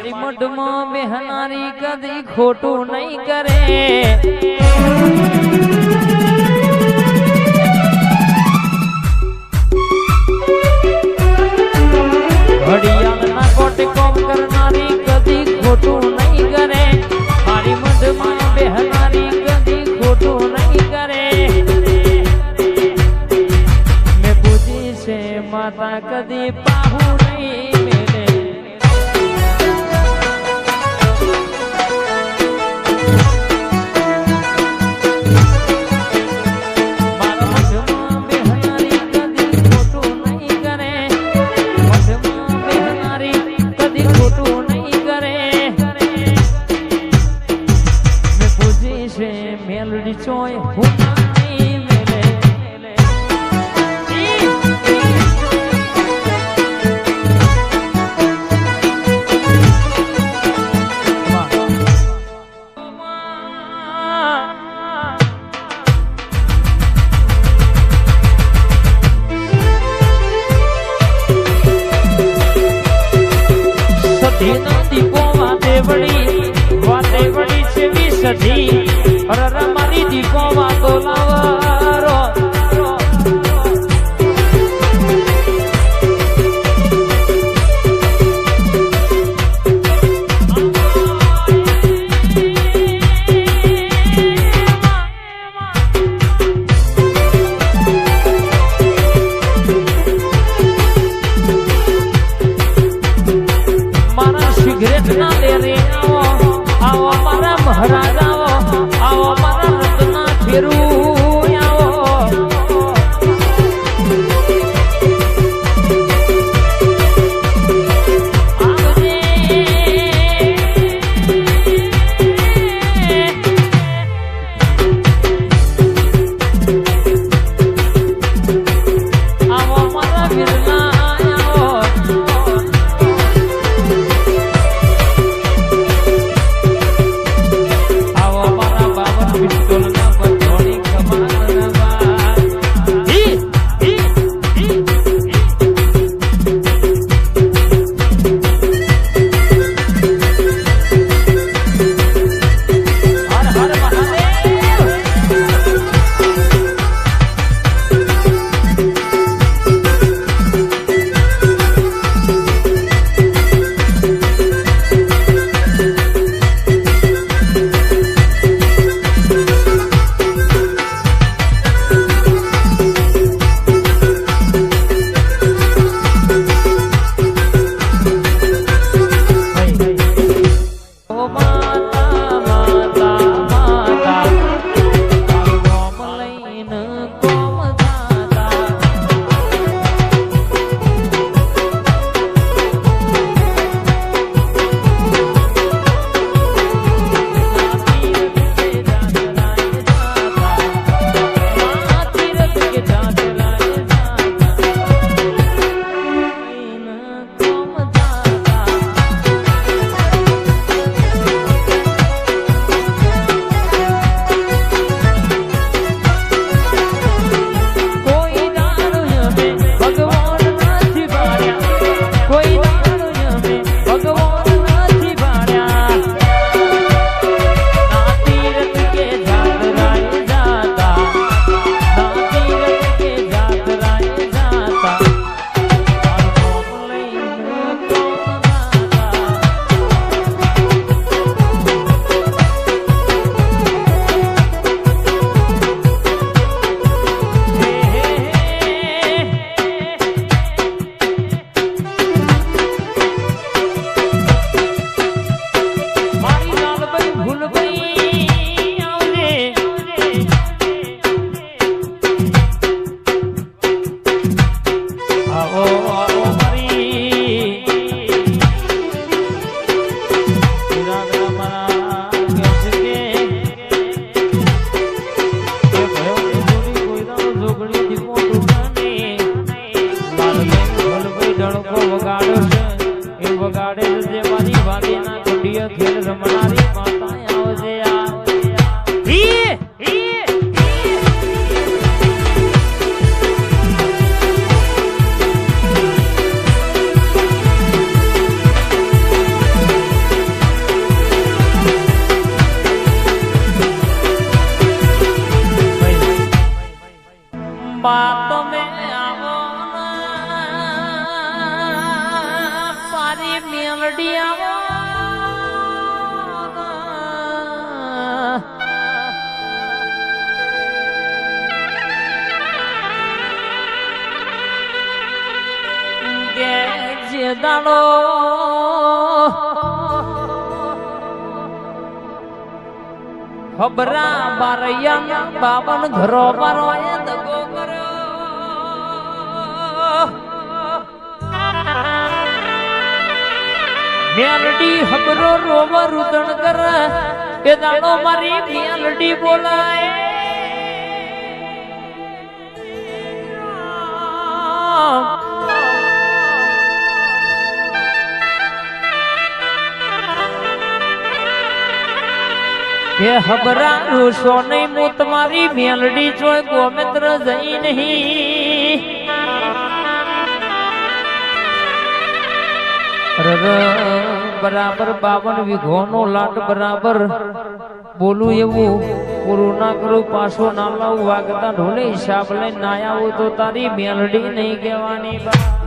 મારી મઢમાં બેહનારી કદી ખોટું નહીં કરે. ઘડિયાળના કોટ કોમ કરનારી કદી ખોટું નહીં કરે. મારી મઢમાં કદી trôi hút વાતે વળી વાતે વળી સધી રમારી દીકો વાતો ખેડ રમણારી માતા દાડો ખબરા બારૈયા બાવન ઘરો એ દગો કર્યો. મેલડી હબરો રોવા રુદણ કર. એ દાડો મારી મેલડી બોલાય. કે હબરા રૂસો નહીં, હું તમારી મેલડી જોઈ ગોમિત્ર જઈ નહીં. બરાબર બાવન વીઘોનો લાટ બરાબર. બોલું એવું પૂરું ના કરું પાછો ના લાવું, વાગતા ઢોલે હિસાબ લઈને ના આવું તો તારી મેલડી નહીં કહેવાની. બા